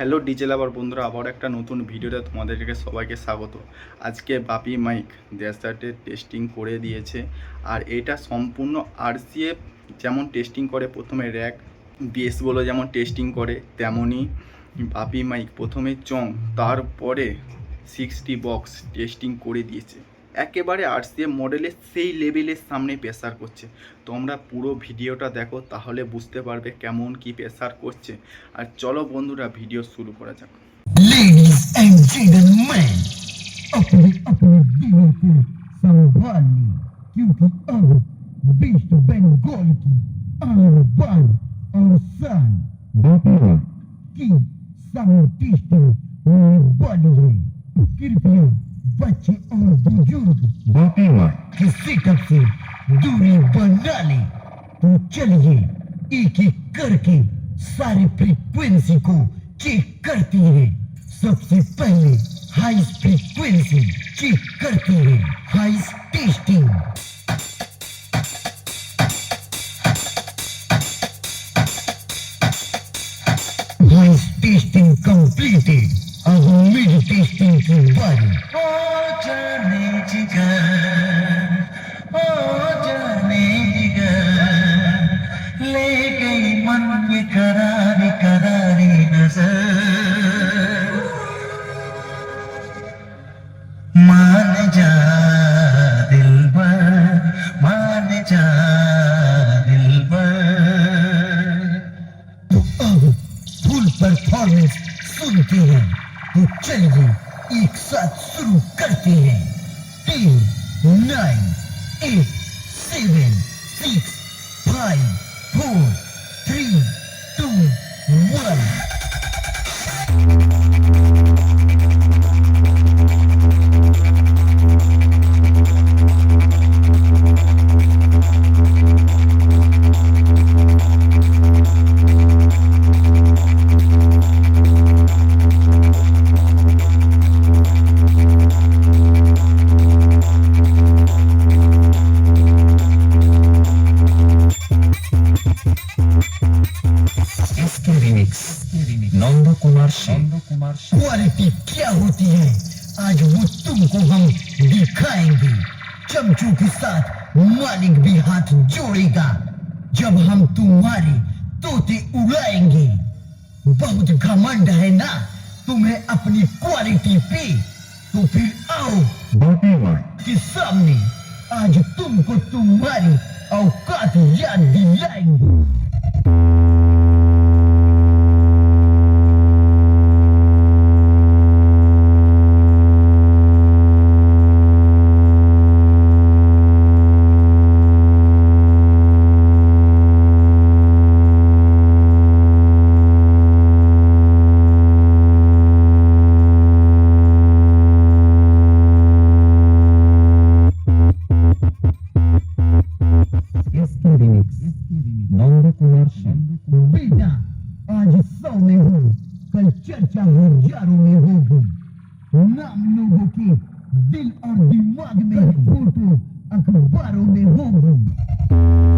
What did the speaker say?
Hello DJ লাভার বন্ধুরা, আবার একটা নতুন ভিডিওতে তোমাদেরকে সবাইকে স্বাগত। আজকে বাপি মাইক ড্যাসার্টের টেস্টিং করে দিয়েছে, আর এটা সম্পূর্ণ আরসিএফ যেমন টেস্টিং করে, প্রথমে র্যাক বেসগুলো যেমন টেস্টিং করে, তেমনই বাপি মাইক প্রথমে চং, তারপরে সিক্সটি বক্স টেস্টিং করে দিয়েছে। একেবারে আরসিএফ মডেলের সেই লেভেলের সামনে প্রেসার করছে তোমরা পুরো ভিডিওটা দেখো তাহলে বুঝতে পারবে কেমন কি প্রেসার করছে আর চলো বন্ধুরা ভিডিও শুরু করা যাক Ladies and gentlemen, अपने अपने दिलों को संभालिए क्योंकि अब बेस्ट बंगाल की आन बान और शान की साउंडिस्ट होने वाली है कृपया बच्चे और बुज़ुर्ग। के सेटअप से दूरी बना ले। तो चलिए एक एक करके सारे फ्रीक्वेंसी को चेक करती है। सबसे पहले हाई फ्रीक्वेंसी चेक करती है। हाई टेस्टिंग टेस्टिंग कंप्लीटेड अब मिड टेस्टिंग की बारी ले गई मन में करारी मान जा दिल मान जा दिल तो अब फुल परफॉर्मेंस सुनते हैं। तो चलिए। एक साथ शुरू करते हैं। Ten nine eight seven, six, five, four, three, two, one. Nand Kumar Nand Kumar quality क्या होती है? आज वो तुमको हम दिखाएँगे। चमचू के साथ मालिक भी हाथ जोड़ेगा। जब हम तुम्हारे तोते उड़ाएँगे। बहुत घमंड है ना? तुम्हें अपनी क्वालिटी पे तो फिर आओ। के सामने आज तुमको तुम्हारी औकात याद दिलाएँगे। इसके रिमिक्स नंद कुमार बेटा आज सौ में हो कल चर्चा हज़ारों में होगी नाम लोगों के दिल और दिमाग में है फ़ोटो अखबारों में होगी